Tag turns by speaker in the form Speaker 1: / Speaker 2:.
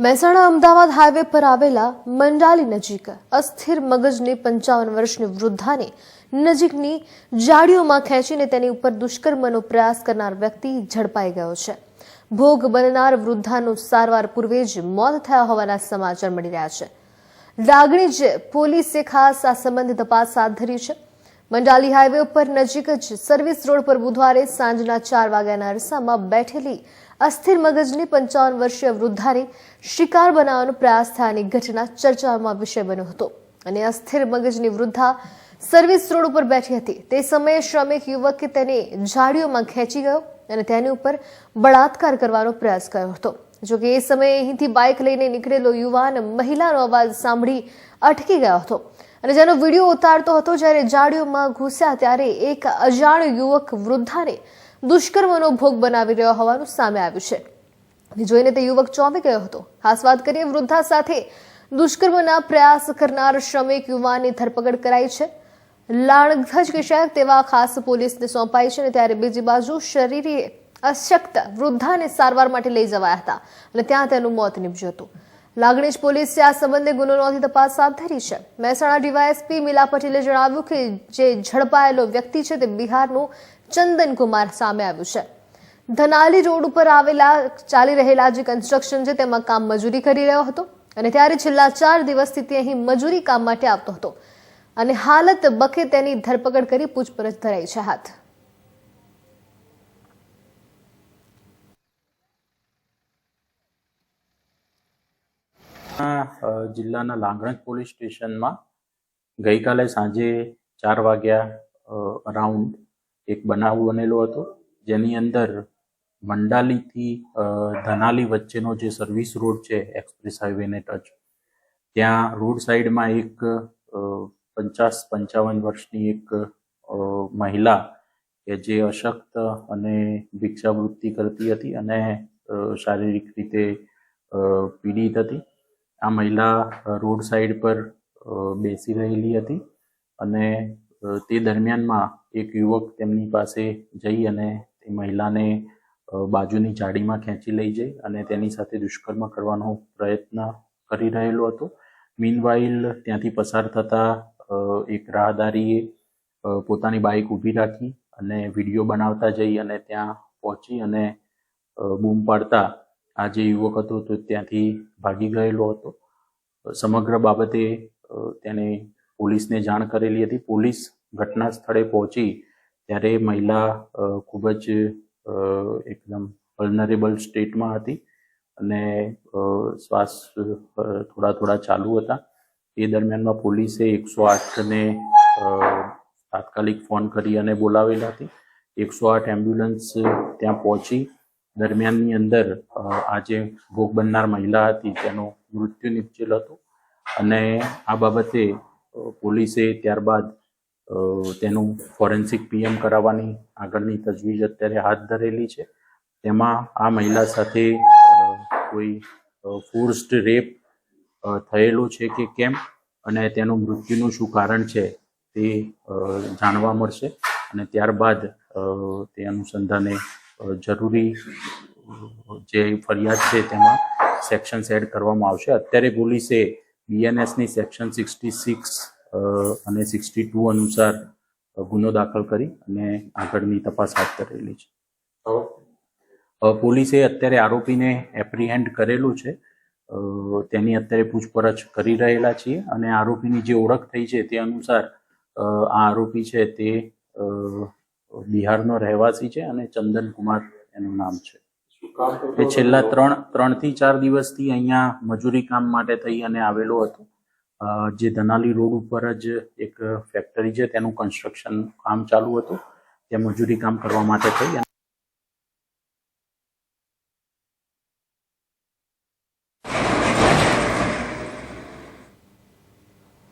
Speaker 1: Mehsana Ahmedabad highway પર આવેલા મંડાલી નજીક અસ્થિર મગજની પંચાવન વર્ષની વૃદ્ધાને નજીકની જાડીઓમાં ખેંચીને તેની ઉપર દુષ્કર્મનો પ્રયાસ કરનાર વ્યક્તિ ઝડપાઈ ગયો છે. ભોગ બનનાર વૃદ્ધાનું સારવાર પૂર્વે જ મોત થયા હોવાના સમાચાર મળી રહ્યા છે. લાગણી જ પોલીસે ખાસ આ સંબંધે તપાસ હાથ ધરી છે. મંડાલી હાઈવે ઉપર નજીક જ સર્વિસ રોડ પર બુધવારે સાંજના ચાર વાગ્યાના અરસામાં બેઠેલી અસ્થિર મગજની પંચાવન વર્ષીય વૃદ્ધાને શિકાર બનાવવાનો પ્રયાસ થયાની ઘટના ચર્ચામાં વિષય બન્યો હતો. અને અસ્થિર મગજની વૃદ્ધા સર્વિસ રોડ ઉપર બેઠી હતી. તે સમયે શ્રમિક યુવકે તેને ઝાડીઓમાં ખેંચી ગયો અને તેની ઉપર બળાત્કાર કરવાનો પ્રયાસ કર્યો હતો. જો કે એ સમયે અહીંથી બાઇક લઈને નીકળેલો યુવાન મહિલાનો અવાજ સાંભળી અટકી ગયો હતો. અને જેનો વીડિયો ઉતારતો હતો જ્યારે જાડીઓમાં ઘૂસ્યા ત્યારે એક અજાણ યુવક વૃદ્ધાને દુષ્કર્મનો ભોગ બનાવી રહ્યો હોવાનું સામે આવ્યું છે. જોઈને તે યુવક ચોંકી ગયો હતો. ખાસ વાત કરીએ, વૃદ્ધા સાથે દુષ્કર્મના પ્રયાસ કરનાર શ્રમિક યુવાનની ધરપકડ કરાઈ છે. લાણધજ કિશોર તેવા ખાસ પોલીસને સોંપાઈ છે અને ત્યારે બીજી બાજુ શરીરે અશક્ત વૃદ્ધાને સારવાર માટે લઈ જવાયા હતા અને ત્યાં તેનું મોત નીપજ્યું હતું. લાગણીજ પોલીસે આ સંબંધે ગુનો નોંધી તપાસ હાથ ધરી છે. મહેસાણા ડીવાયએસપી મિલા પટેલે જણાવ્યું કે જે ઝડપાયેલો વ્યક્તિ છે તે બિહારનું ચંદન કુમાર સામે આવ્યું છે. ધનાલી રોડ ઉપર આવેલા, ચાલી રહેલા જે કન્સ્ટ્રક્શન છે તેમાં કામ મજૂરી કરી રહ્યો હતો અને ત્યારે છેલ્લા ચાર દિવસથી તે અહીં મજૂરી કામ માટે આવતો હતો. અને હાલત બકે તેની ધરપકડ કરી પૂછપરછ ધરાઈ છે હાથ.
Speaker 2: આ જિલ્લાના લાંગણજ પોલીસ સ્ટેશનમાં ગઈકાલે સાંજે ચાર વાગ્યા અરાઉન્ડ એક બનાવ બનેલો હતો. જેની અંદર મંડાલીથી ધનાલી વચ્ચેનો જે સર્વિસ રોડ છે, એક્સપ્રેસ હાઈવેને ટચ, ત્યાં રોડ સાઈડમાં એક પચાસ પંચાવન વર્ષની એક મહિલા કે જે અશક્ત અને ભિક્ષાવૃત્તિ કરતી હતી અને શારીરિક રીતે પીડિત હતી. આ મહિલા રોડ સાઈડ પર બેસી રહેલી હતી અને તે દરમિયાનમાં એક યુવક તેમની પાસે જઈ અને તે મહિલાને બાજુની જાડીમાં ખેંચી લઈ જઈ અને તેની સાથે દુષ્કર્મ કરવાનો પ્રયત્ન કરી રહેલો હતો. મીનવાઇલ ત્યાંથી પસાર થતા એક રાહદારીએ પોતાની બાઇક ઊભી રાખી અને વીડિયો બનાવતા જઈ અને ત્યાં પહોંચી અને બૂમ પાડતા આ જે યુવક હતો તો ત્યાંથી ભાગી ગયેલો હતો. સમગ્ર બાબતે તેને પોલીસને જાણ કરેલી હતી. પોલીસ ઘટના સ્થળે પહોંચી ત્યારે મહિલા ખૂબ જ એકદમ વલ્નરેબલ સ્ટેટમાં હતી અને શ્વાસ થોડા થોડા ચાલુ હતા. એ દરમિયાનમાં પોલીસે એકસો આઠને તાત્કાલિક ફોન કરી અને બોલાવેલા હતી. એકસો આઠ એમ્બ્યુલન્સ ત્યાં પહોંચી દરમિયાનની અંદર આ જે ભોગ બનનાર મહિલા હતી, તેનું મૃત્યુ નિપજેલ હતું અને આ બાબતે પોલીસે ત્યારબાદ તેનું ફોરેન્સિક પીએમ કરાવવાની આગળની તજવીજ અત્યારે હાથ ધરેલી છે. તેમાં આ મહિલા સાથે કોઈ ફોર્સ્ડ રેપ થયેલો છે કે કેમ અને તેનું મૃત્યુનું શું કારણ છે તે જાણવા મળશે અને ત્યારબાદ તે અનુસંધાને જરૂરી જે ફરિયાદ છે તેમાં સેક્શન્સ એડ કરવામાં આવશે. અત્યારે પોલીસે બીએનએસની સેક્શન સિક્સટી સિક્સ અને સિક્સટી ટુ અનુસાર ગુનો દાખલ કરી અને આગળની તપાસ હાથ ધરેલી છે. પોલીસે અત્યારે આરોપીને એપ્રિહેન્ડ કરેલું છે. તેની અત્યારે પૂછપરછ કરી રહેલા છીએ અને આરોપીની જે ઓળખ થઈ છે તે અનુસાર આ આરોપી છે તે બિહારનો રહેવાસી છે અને ચંદન કુમાર એનું નામ છે. એ છેલ્લા ત્રણ ત્રણથી ચાર દિવસથી અહીંયા મજૂરી કામ માટે થઈ અને આવેલો હતો. જે ધનાલી રોડ ઉપર જ એક ફેક્ટરી છે તેનું કન્સ્ટ્રક્શન કામ ચાલુ હતું ત્યાં મજૂરી કામ કરવા માટે થઈ